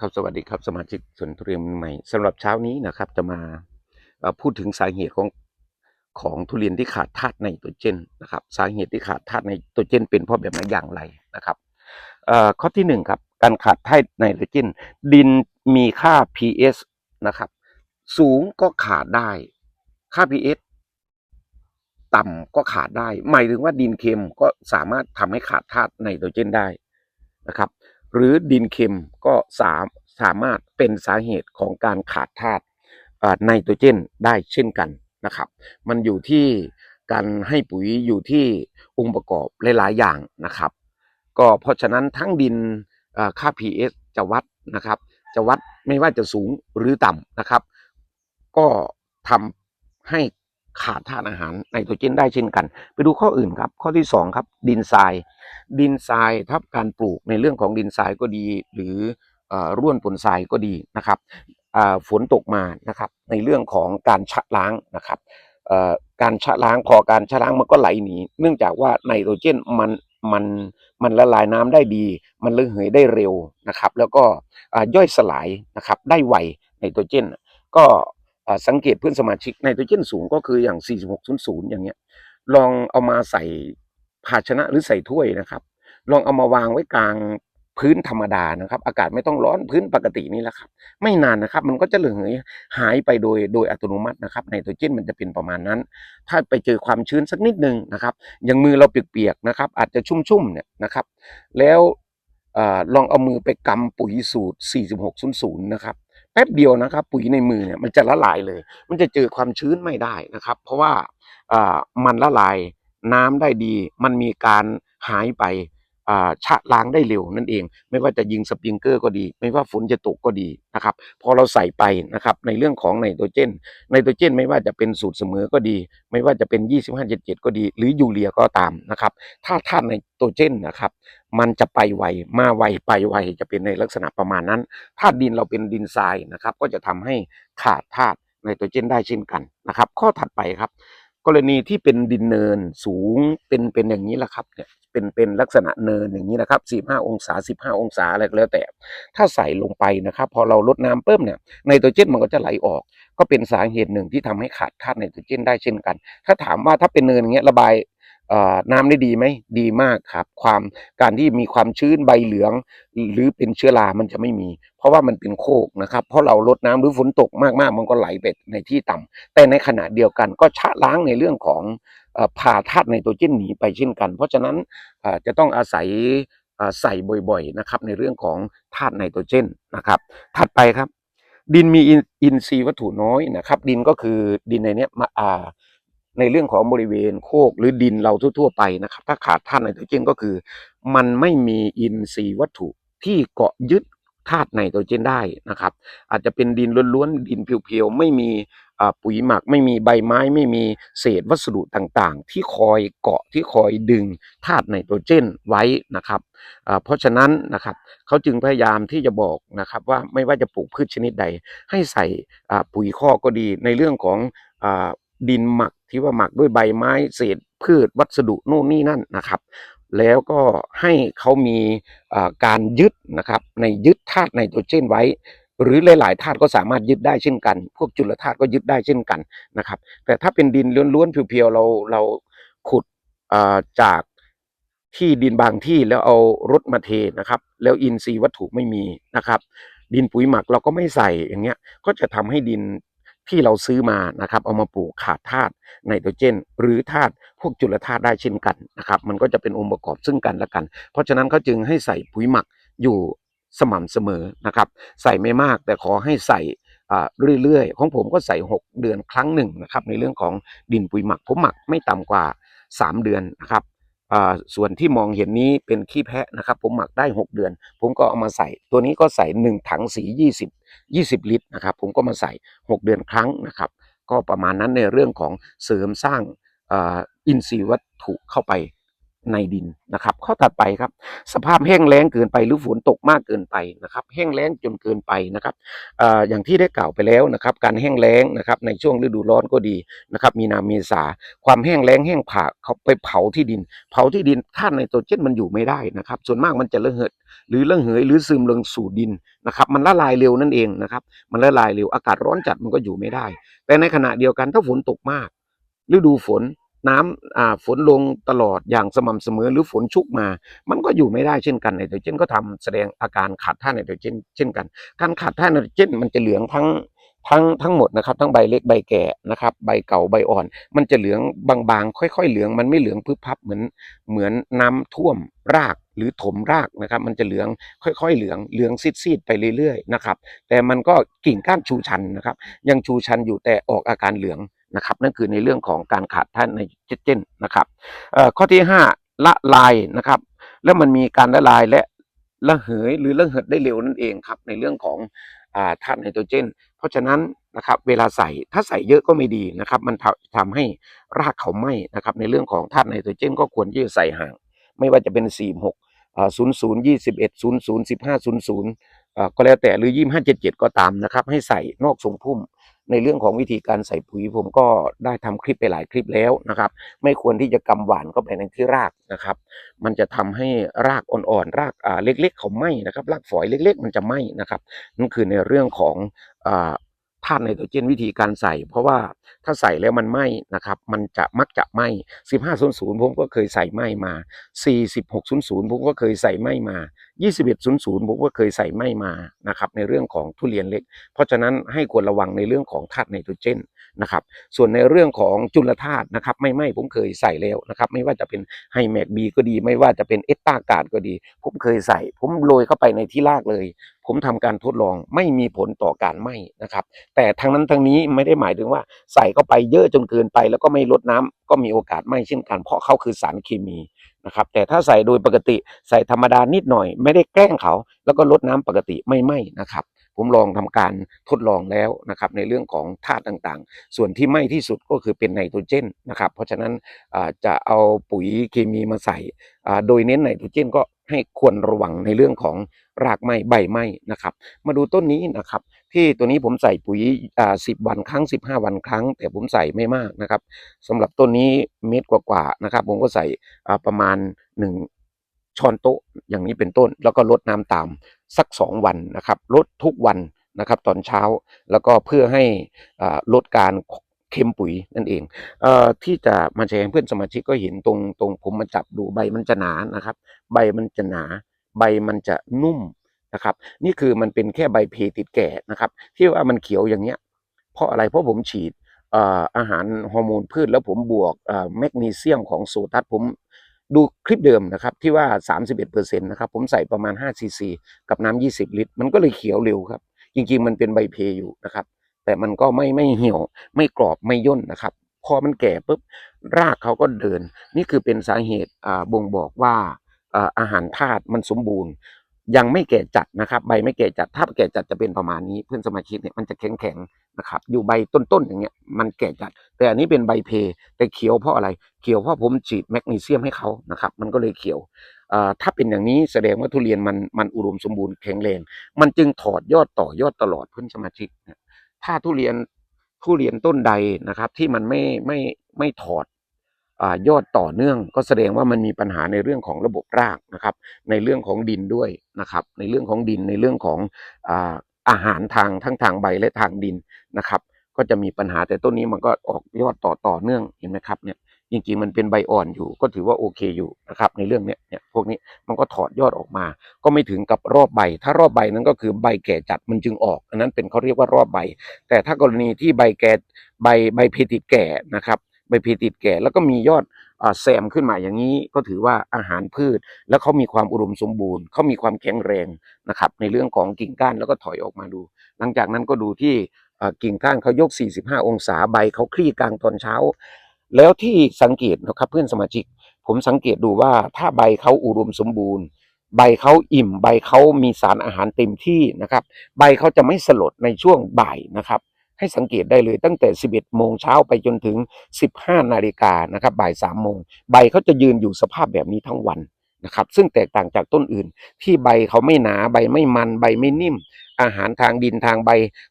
ครับสวัสดีครับสมาชิกสวนทุเรียนใหม่สำหรับเช้านี้นะครับ จะมาพูดถึงสาเหตุของของทุเรียนที่ขาดธาตุไนโตรเจนนะครับ สาเหตุที่ขาดธาตุไนโตรเจน เป็นเพราะแบบไหนอย่างไรนะครับข้อที่หนึ่งครับการขาดธาตุไนโตรเจน ดินมีค่า pH นะครับ สูงก็ขาดได้ ค่า pH ต่ำก็ขาดได้ หมายถึงว่าดินเค็มก็สามารถทำให้ขาดธาตุไนโตรเจนได้นะครับ หรือดินเค็มก็สามสามารถเป็นสาเหตุของการขาดธาตุไนโตรเจนได้เช่นกันนะครับ มันอยู่ที่การให้ปุ๋ยอยู่ที่องค์ประกอบหลาย ๆ อย่างนะครับ ก็เพราะฉะนั้นทั้งดินเอ่อค่า pH จะวัดนะครับ จะวัดไม่ว่าจะสูงหรือต่ำนะครับ ก็ทำให้ ขาดธาตุอาหารไนโตรเจนได้เช่นกัน ไปดูข้ออื่นครับ ข้อที่สองครับ ดินทราย ดินทรายถ้าการปลูกในเรื่องของดินทรายก็ดี หรืออร่วนผลทรายก็ดีนะครับฝนตกมานะครับในเรื่องของการชะล้างนะครับการชะล้างพอการชะล้างมันก็ไหลหนีเนื่องจากว่าไนโตรเจนมันมันมันละลายน้ำได้ดี มันระเหยได้เร็วนะครับ แล้วก็ย่อยสลายนะครับได้ไวไนโตรเจน ก็ สังเกตเพื่อนสมาชิกไนโตรเจนสูงก็คืออย่าง 4600 อย่างเงี้ย ลองเอามาใส่ภาชนะหรือใส่ถ้วยนะครับ ลองเอามาวางไว้กลางพื้นธรรมดานะครับ อากาศไม่ต้องร้อนพื้นปกตินี่แหละครับ ไม่นานนะครับ มันก็จะเหลืองหายไปโดยโดยอัตโนมัตินะครับไนโตรเจนมันจะเป็นประมาณนั้น ถ้าไปเจอความชื้นสักนิดนึงนะครับอย่างมือเราเปียกๆนะครับ อาจจะชุ่มๆเนี่ยนะครับ แล้วอลองเอามือไปกำปุ๋ยสูตร 4600 นะครับ แป๊บเดียวนะครับ ปุ๋ยในมือเนี่ยมันจะละลายเลย มันจะเจอความชื้นไม่ได้นะครับ เพราะว่าอ่ามันละลายน้ำได้ดี มันมีการหายไป ชะล้างได้เร็วนั่นเอง ไม่ว่าจะยิงสปริงเกอร์ก็ดี ไม่ว่าฝนจะตกก็ดีนะครับพอเราใส่ไปนะครับในเรื่องของไนโตรเจนไนโตรเจนไม่ว่าจะเป็นสูตรเสมอก็ดี ไม่ว่าจะเป็น 2577 ก็ดี หรือยูเรียก็ตามนะครับถ้าธาตุไนโตรเจนนะครับมันจะไปไวมาไวไปไวจะเป็นในลักษณะประมาณนั้นธาตุดินเราเป็นดินทรายนะครับก็จะทำให้ขาดธาตุไนโตรเจนได้เช่นกันนะครับข้อถัดไปครับ กรณีที่เป็นดินเนินสูงเป็นเป็นอย่างนี้แหละครับเนี่ยเป็นเป็นลักษณะเนินอย่างนี้นะครับ45องศา 15 องศาอะไรก็แล้วแต่ ถ้าใส่ลงไปนะครับ พอเราลดน้ำเพิ่มเนี่ยไนโตรเจนมันก็จะไหลออก ก็เป็นสาเหตุหนึ่งที่ทำให้ขาดธาตุไนโตรเจนได้เช่นกัน ถ้าถามว่าถ้าเป็นเนินอย่างเงี้ยระบาย น้ำได้ดีไหมดีมากครับ ความการที่มีความชื้นใบเหลือง หรือเป็นเชื้อรามันจะไม่มี เพราะว่ามันเป็นโคกนะครับ เพราะเราลดน้ำหรือฝนตกมากๆ มันก็ไหลไปในที่ต่ำแต่ในขณะเดียวกันก็ชะล้างในเรื่องของเอ่าธาตุไนโตรเจนหนีไปเช่นกัน เพราะฉะนั้นจะต้องอาศัยใส่บ่อยๆนะครับในเรื่องของธาตุไนโตรเจนนะครับ ถัดไปครับ ดินมีอินอินทรีย์วัตถุน้อยนะครับ ดินก็คือดินในเนี้ยมาอ่า ในเรื่องของบริเวณโคกหรือดินเราทั่วๆไปนะครับ ถ้าขาดธาตุไนโตรเจนก็คือ มันไม่มีอินทรีย์วัตถุที่เกาะยึดธาตุไนโตรเจนได้นะครับ อาจจะเป็นดินล้วนๆดินเพียวๆไม่มีปุ๋ยหมัก ไม่มีใบไม้ ไม่มีเศษวัสดุต่างๆ ที่คอยเกาะที่คอยดึงธาตุไนโตรเจนไว้นะครับเพราะฉะนั้นนะครับเขาจึงพยายามที่จะบอกนะครับว่าไม่ว่าจะปลูกพืชชนิดใด ให้ใส่ปุ๋ยคอก็ดีในเรื่องของอดินหมัก ที่ว่าหมักด้วยใบไม้เศษพืชวัสดุโน่นนี่นั่นนะครับ แล้วก็ให้เขามีการยึดนะครับในยึดธาตุไนโตรเจนไว้ หรือหลายๆธาตุก็สามารถยึดได้เช่นกัน พวกจุลธาตุก็ยึดได้เช่นกันนะครับ แต่ถ้าเป็นดินล้วนๆเพียวๆเราเราขุดจากที่ดินบางที่แล้วเอารถมาเทนะครับ แล้วอินทรีย์วัตถุไม่มีนะครับ ดินปุ๋ยหมักเราก็ไม่ใส่อย่างเงี้ยก็จะทำให้ดิน ที่เราซื้อมานะครับ เอามาปลูกขาดธาตุไนโตรเจน หรือธาตุพวกจุลธาตุได้เช่นกันนะครับ มันก็จะเป็นองค์ประกอบซึ่งกันและกัน เพราะฉะนั้นเขาจึงให้ใส่ปุ๋ยหมักอยู่สม่ำเสมอนะครับ ใส่ไม่มากแต่ขอให้ใส่เรื่อยๆ ของผมก็ใส่ 6 เดือนครั้งหนึ่งนะครับในเรื่องของดินปุ๋ยหมักผมหมักไม่ต่ำกว่า 3 เดือนนะครับ ส่วนที่มองเห็นนี้เป็นขี้แพะนะครับ ผมหมักได้ 6 เดือน ผมก็เอามาใส่ ตัวนี้ก็ใส่ 1 ถังสี 20 20 ลิตรนะครับ ผมก็มาใส่ 6 เดือนครั้งนะครับ ก็ประมาณนั้นในเรื่องของเสริมสร้างอินทรีย์วัตถุเข้าไป ในดินนะครับ ข้อถัดไปครับ สภาพแห้งแล้งเกินไปหรือฝนตกมากเกินไปนะครับ แห้งแล้งจนเกินไปนะครับอออย่างที่ได้กล่าวไปแล้วนะครับ การแห้งแล้งนะครับในช่วงฤดูร้อนก็ดีนะครับ มีนาเมษาความแห้งแล้งแห้งผากเขาไปเผาที่ดิน เผาที่ดินธาตุไนโตรเจนมันอยู่ไม่ได้นะครับ ส่วนมากมันจะระเหิดหรือระเหยหรือซึมลงสู่ดินนะครับมันละลายเร็วนั่นเองนะครับ มันละลายเร็วอากาศร้อนจัดมันก็อยู่ไม่ได้ แต่ในขณะเดียวกันถ้าฝนตกมากฤดูฝน น้ำฝนลงตลอดอย่างสม่ำเสมอหรือฝนชุกมา มันก็อยู่ไม่ได้เช่นกันไนโตรเจนก็ทำแสดงอาการขาดธาตุไนโตรเจนเช่นกัน การขาดธาตุไนโตรเจนมันจะเหลืองทั้งทั้งทั้งหมดนะครับทั้งใบเล็กใบแก่นะครับใบเก่าใบอ่อน มันจะเหลืองบางๆ ค่อย ๆ เหลืองมันไม่เหลืองพึบพับเหมือนเหมือนน้ำท่วมรากหรือถมรากนะครับ มันจะเหลืองค่อย ๆ เหลืองเหลืองซีดๆไปเรื่อยๆนะครับ แต่มันก็กิ่งก้านชูชันนะครับ ยังชูชันอยู่แต่ออกอาการเหลือง นะครับนั่นคือในเรื่องของการขาดธาตุไนโตรเจนนะครับข้อที่ 5 ละลายนะครับ แล้วมันมีการละลายและระเหยหรือระเหิดได้เร็วนั่นเองครับในเรื่องของอ่าธาตุไนโตรเจน เพราะฉะนั้นนะครับเวลาใส่ถ้าใส่เยอะก็ไม่ดีนะครับ มันทำทำให้รากเขาไหม้นะครับ ในเรื่องของธาตุไนโตรเจน ก็ควรที่จะใส่ห่าง ไม่ว่าจะเป็น 4 6อ่า0 0 21 0 0 15 0 0อ่าก็แล้วแต่หรือ 25 77 ก็ตามนะครับ ให้ใส่นอกทรงพุ่ม ในเรื่องของวิธีการใส่ปุ๋ยผมก็ได้ทำคลิปไปหลายคลิปแล้วนะครับ ไม่ควรที่จะกำหวานเข้าไปในที่รากนะครับ มันจะทำให้รากอ่อนๆรากเล็กๆเขาไหม้นะครับรากฝอยเล็ก ๆ มันจะไหม้นะครับนั่นคือในเรื่องของ ธาตุไนโตรเจนวิธีการใส่ เพราะว่าถ้าใส่แล้วมันไหม้นะครับ มันจะมักจะไหม้1500 ผมก็เคยใส่ไหม้มา 4600 ผมก็เคยใส่ไหม้มา 2100 ผมก็เคยใส่ไหม้มานะครับในเรื่องของทุเรียนเล็ก เพราะฉะนั้นให้ควรระวังในเรื่องของธาตุไนโตรเจนนะครับ ส่วนในเรื่องของจุลธาตุนะครับ ไม่ไหม้ผมเคยใส่แล้วนะครับ ไม่ว่าจะเป็นไฮแมกบีก็ดี ไม่ว่าจะเป็นเอสตากาดก็ดี ผมเคยใส่ ผมโรยเข้าไปในที่รากเลย ผมทำการทดลองไม่มีผลต่อการไหม้นะครับ แต่ทั้งนั้นทั้งนี้ไม่ได้หมายถึงว่าใส่เข้าไปเยอะจนเกินไป แล้วก็ไม่ลดน้ำก็มีโอกาสไหม้เช่นกันเพราะเขาคือสารเคมีนะครับแต่ถ้าใส่โดยปกติใส่ธรรมดานิดหน่อย ไม่ได้แกล้งเขา แล้วก็ลดน้ำปกติไม่ไหม้นะครับ ผมลองทำการทดลองแล้วนะครับในเรื่องของธาตุต่างๆ ส่วนที่ไหม้ที่สุดก็คือเป็นไนโตรเจนนะครับเพราะฉะนั้นจะเอาปุ๋ยเคมีมาใส่โดยเน้นไนโตรเจนก็ ให้ควรระวังในเรื่องของรากไหม้ใบไหม้นะครับ มาดูต้นนี้นะครับ ที่ตัวนี้ผมใส่ปุ๋ยอ่าสิบวันครั้งสิบห้าวันครั้ง แต่ผมใส่ไม่มากนะครับสำหรับต้นนี้เม็ดกว่าๆนะครับ ผมก็ใส่อ่าประมาณหนึ่งช้อนโต๊ะอย่างนี้เป็นต้น แล้วก็ลดน้ำตามสักสองวันนะครับลดทุกวันนะครับ ตอนเช้าแล้วก็เพื่อให้อ่าลดการ เค็มปุ๋ยนั่นเองเอ่อที่จะมาแชร์เพื่อนสมาชิกก็เห็นตรงตรงผมมาจับดูใบมันจะหนานะครับ ใบมันจะหนา ใบมันจะนุ่มนะครับ นี่คือมันเป็นแค่ใบเพติดแก่นะครับ ที่ว่ามันเขียวอย่างเงี้ย เพราะอะไรเพราะผมฉีดเอ่ออาหารฮอร์โมนพืชแล้วผมบวกเอ่อแมกนีเซียมของโซตัสผมดูคลิปเดิมนะครับที่ว่า 31%นะครับผมใส่ประมาณ5ซีซีกับน้ำ20 ลิตร มันก็เลยเขียวเร็วครับ จริงๆ มันเป็นใบเพอยู่นะครับ แต่มันก็ไม่ไม่เหี่ยว ไม่กรอบไม่ย่นนะครับ พอมันแก่ปุ๊บรากเขาก็เดิน นี่คือเป็นสาเหตุบ่งบอกว่าอาหารธาตุมันสมบูรณ์ ยังไม่แก่จัดนะครับ ใบไม่แก่จัดถ้าแก่จัดจะเป็นประมาณนี้เพื่อนสมาชิกเนี่ยมันจะแข็งแข็งนะครับ อยู่ใบต้นๆอย่างเงี้ยมันแก่จัด แต่อันนี้เป็นใบเพ แต่เขียวเพราะอะไรเขียวเพราะผมฉีดแมกนีเซียมให้เขานะครับ มันก็เลยเขียวถ้าเป็นอย่างนี้แสดงว่าทุเรียนมันมันอุดมสมบูรณ์แข็งแรง มันจึงถอดยอดต่อยอดตลอดเพื่อนสมาชิกนี่ย ถ้าทุเรียนทุเรียนต้นใดนะครับ ที่มันไม่ไม่ไม่ถอดอยอดต่อเนื่องก็แสดงว่ามันมีปัญหาในเรื่องของระบบรากนะครับ ในเรื่องของดินด้วยนะครับ ในเรื่องของดินในเรื่องของอาหารทางทั้งทางใบและทางดินนะครับ ก็จะมีปัญหาแต่ต้นนี้มันก็ออกยอดต่อต่อเนื่องเห็นไหมครับเนี่ย จริงๆมันเป็นใบอ่อนอยู่ ก็ถือว่าโอเคอยู่นะครับในเรื่องเนี้ยเนี่ยพวกนี้มันก็ถอดยอดออกมา ก็ไม่ถึงกับรอบใบ ถ้ารอบใบนั้นก็คือใบแก่จัดมันจึงออกอันนั้นเป็นเขาเรียกว่ารอบใบ แต่ถ้ากรณีที่ใบแก่ใบใบเพติดแก่นะครับใบเพติดแก่แล้วก็มียอดแซมขึ้นมาอย่างนี้ก็ถือว่าอาหารพืช แล้วเขามีความอุดมสมบูรณ์เขามีความแข็งแรงนะครับในเรื่องของกิ่งก้านแล้วก็ถอยออกมาดู หลังจากนั้นก็ดูที่กิ่งก้านเขายก 45 องศาใบเขาคลี่กลางตอนเช้า แล้วที่สังเกตนะครับเพื่อนสมาชิก ผมสังเกตดูว่าถ้าใบเขาอุดมสมบูรณ์ ใบเขาอิ่ม ใบเขามีสารอาหารเต็มที่นะครับ ใบเขาจะไม่สลดในช่วงบ่ายนะครับ ให้สังเกตได้เลยตั้งแต่ 11 โมงเช้าไปจนถึง 15 นาฬิกานะครับบ่าย 3 โมง ใบเขาจะยืนอยู่สภาพแบบนี้ทั้งวันนะครับซึ่งแตกต่างจากต้นอื่น ที่ใบเขาไม่หนาใบไม่มันใบไม่นิ่ม อาหารทางดินทางใบ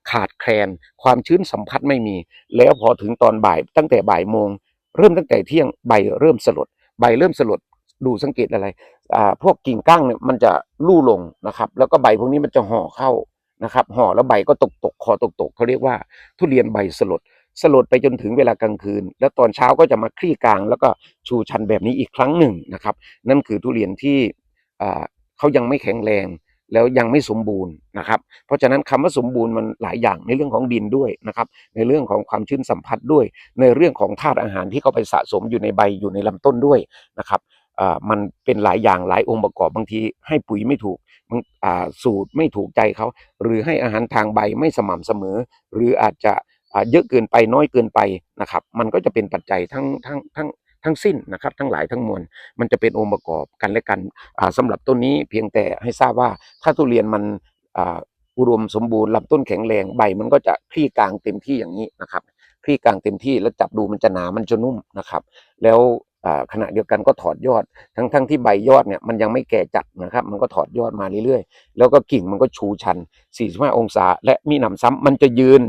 ขาดแคลน ความชื้นสัมผัสไม่มี แล้วพอถึงตอนบ่ายตั้งแต่บ่ายโมง เริ่มตั้งแต่เที่ยงใบเริ่มสลด ใบเริ่มสลดดูสังเกตอะไรอ่าพวกกิ่งก้างเนี่ยมันจะลู่ลงนะครับ แล้วก็ใบพวกนี้มันจะห่อเข้านะครับห่อแล้วใบก็ตกตกคอตกตกเขาเรียกว่าทุเรียนใบสลดสลดไปจนถึงเวลากลางคืน แล้วตอนเช้าก็จะมาคลี่กลาง แล้วก็ชูชันแบบนี้อีกครั้งหนึ่งนะครับ นั่นคือทุเรียนที่อ่าเขายังไม่แข็งแรง แล้วยังไม่สมบูรณ์นะครับ เพราะฉะนั้นคำว่าสมบูรณ์มันหลายอย่างในเรื่องของดินด้วยนะครับ ในเรื่องของความชื้นสัมผัสด้วย ในเรื่องของธาตุอาหารที่เขาไปสะสมอยู่ในใบอยู่ในลำต้นด้วยนะครับอ่ามันเป็นหลายอย่างหลายองค์ประกอบบางทีให้ปุ๋ยไม่ถูกอ่าสูตรไม่ถูกใจเขา หรือให้อาหารทางใบไม่สม่ำเสมอ หรืออาจจะอ่าเยอะเกินไปน้อยเกินไปนะครับ มันก็จะเป็นปัจจัยทั้งทั้งทั้ง ทั้งสิ้นนะครับ ทั้งหลายทั้งมวลมันจะเป็นองค์ประกอบกันและกันสำสำหรับต้นนี้เพียงแต่ให้ทราบว่าถ้าทุเรียนมันอุดมสมบูรณ์ลำต้นแข็งแรงใบ มันก็จะคลี่กลางเต็มที่อย่างนี้นะครับคลี่กลางเต็มที่แล้วจับดูมันจะหนามันจะนุ่มนะครับ แล้ว ขณะเดียวกันก็ถอดยอด ทั้งทั้งที่ใบยอดเนี่ยมันยังไม่แก่จัดนะครับ มันก็ถอดยอดมาเรื่อยๆ แล้วก็กิ่งมันก็ชูชัน 45 องศา และมีหนำซ้ำมันจะยืน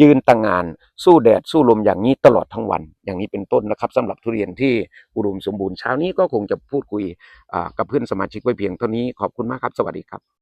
ยืนต่างงาน สู้แดดสู้ลมอย่างนี้ตลอดทั้งวัน อย่างนี้เป็นต้นนะครับสำหรับทุเรียนที่อุดมสมบูรณ์เช้านี้ก็คงจะพูดคุยกับเพื่อนสมาชิกไว้เพียงเท่านี้ขอบคุณมากครับสวัสดีครับ